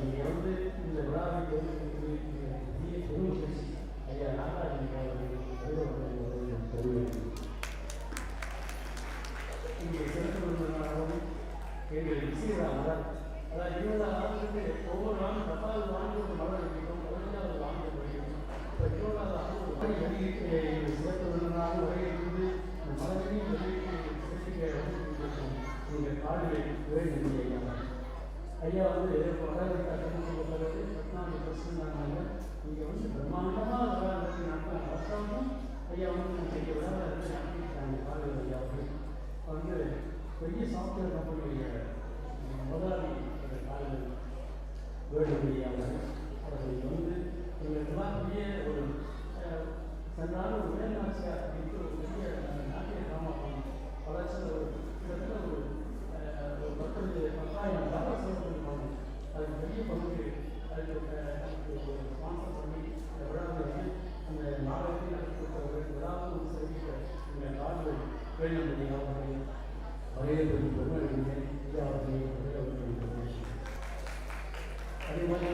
இருந்து இந்த விழாவை புதிய புதுமை ஐயா நாராயணன் அவர்கள் தெரிவித்து இங்கே சிறப்பு விருந்தினராகவும் எங்கள் இசையாக அதாவது இருபதாம் ஒவ்வொரு ஆண்டும் பத்தாவது ஆண்டு ஒரு மலர் வைக்கணும் பதினஞ்சாவது ஆண்டு வைக்கணும் இப்போ இருபதாவது ஆண்டு உரை வெளியிட்டு சிறப்பு விருந்தினராக நீங்கள் பாடுகளை உரை நன்றி ஐயா வந்து பட்டாளத்தை கட்டணம் கொடுக்கறது பதினாலு பர்சன்ட் ஆனாங்க இங்கே வந்து பிரம்மாண்டமாக அதெல்லாம் நடத்தி அரசாங்கம் ஐயா வந்து நான் செய்ய விட நடத்தி ஐயா வந்து. வந்து பெரிய சாஃப்ட்வேர் கம்பெனியுடைய முதலாளி காலையில் வேடு ஐயா அவர்கள் வந்து അതേപോലെ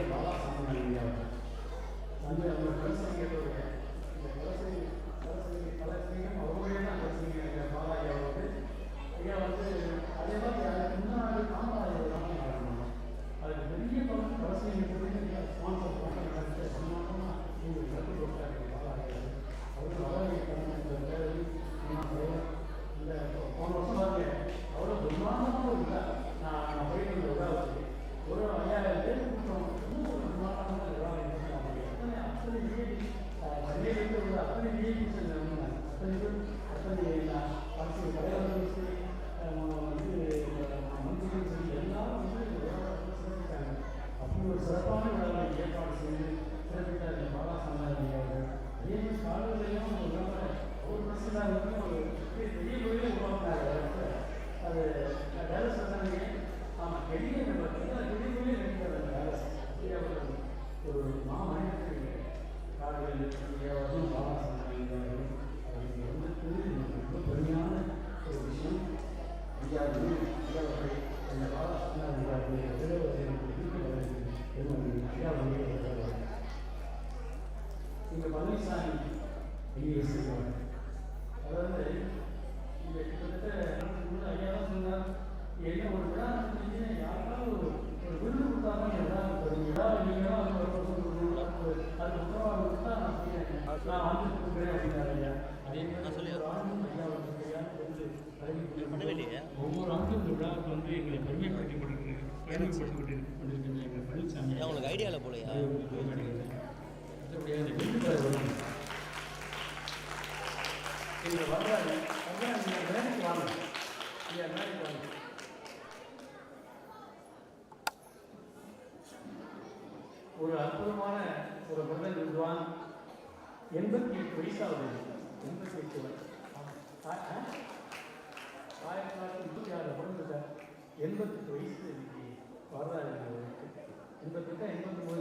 Thank you. பண்ணவில்லையே ஒவ்வொரு ஆண்டும் இந்த விழாவுக்கு வந்து எங்களை பெருமைப்படுத்தி பெருமைப்படுத்தி கொண்டிருக்கின்ற எங்கள் பழனிசாமி உங்களுக்கு ஐடியாவில் போலையா? மற்றபடியாக மீண்டும் வரும் இதில் வரலாறு மேலுக்கு வாங்க ஐயா மேலுக்கு வாங்க ஒரு அற்புதமான ஒரு மனிதன் விடுவான் எண்பத்தி எட்டு வயசாவது எண்பத்தி எட்டு வயசு எண்பத்தெட்டு வயசு இன்னைக்கு வரலாறு எண்பத்தெட்டு எண்பத்தி